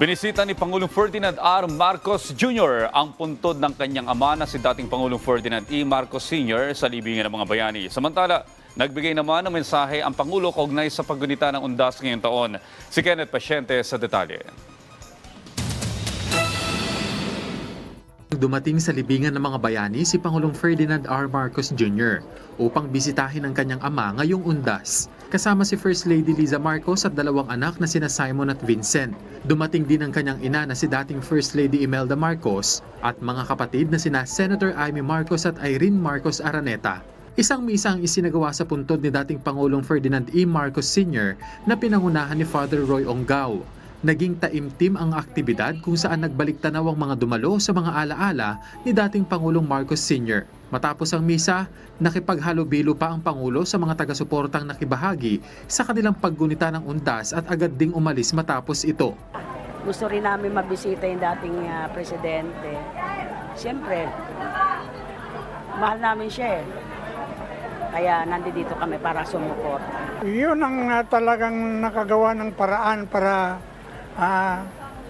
Binisita ni Pangulong Ferdinand R. Marcos Jr. ang puntod ng kanyang ama na si dating Pangulong Ferdinand E. Marcos Sr. sa libingan ng mga bayani. Samantala, nagbigay naman ng mensahe ang Pangulo kaugnay sa paggunita ng undas ngayong taon. Si Kenneth Pasyente sa detalye. Dumating sa libingan ng mga bayani si Pangulong Ferdinand R. Marcos Jr. upang bisitahin ang kanyang ama ngayong undas. Kasama si First Lady Liza Marcos at dalawang anak na sina Simon at Vincent. Dumating din ang kanyang ina na si dating First Lady Imelda Marcos at mga kapatid na sina Senator Amy Marcos at Irene Marcos Araneta. Isang misa ang isinagawa sa puntod ni dating Pangulong Ferdinand E. Marcos Sr. na pinangunahan ni Father Roy Ongao. Naging taimtim ang aktibidad kung saan nagbalik tanaw ang mga dumalo sa mga alaala ni dating Pangulong Marcos Sr. Matapos ang misa, nakipaghalubilo pa ang Pangulo sa mga taga-suportang nakibahagi sa kanilang paggunita ng undas at agad ding umalis matapos ito. gusto rin namin mabisita yung dating ah, presidente. Siyempre, mahal namin siya eh. Kaya nandito kami para sumuport. Yun ang ah, talagang nakagawa ng paraan para uh,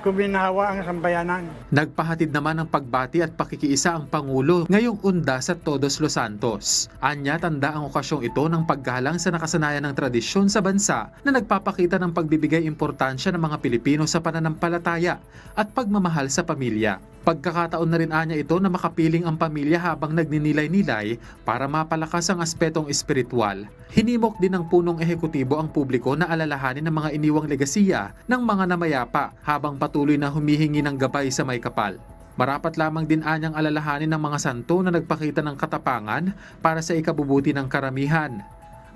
kuminawa ang sambayanan. Nagpahatid naman ng pagbati at pakikiisa ang Pangulo ngayong undas at Todos Los Santos. Anya tanda ang okasyong ito ng paggalang sa nakasanayan ng tradisyon sa bansa na nagpapakita ng pagbibigay importansya ng mga Pilipino sa pananampalataya at pagmamahal sa pamilya. Pagkakataon na rin anya ito na makapiling ang pamilya habang nagninilay-nilay para mapalakas ang aspetong espiritual. Hinimok din ng punong ehekutibo ang publiko na alalahanin ang mga iniwang legasiya ng mga namayapa habang patuloy na humihingi ng gabay sa may kapal. Marapat lamang din anyang alalahanin ng mga santo na nagpakita ng katapangan para sa ikabubuti ng karamihan.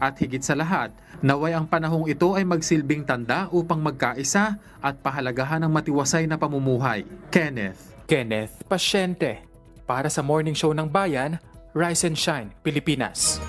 At higit sa lahat, naway ang panahong ito ay magsilbing tanda upang magkaisa at pahalagahan ng matiwasay na pamumuhay. Kenneth. Kenneth Pasyente para sa Morning Show ng Bayan, Rise and Shine, Pilipinas.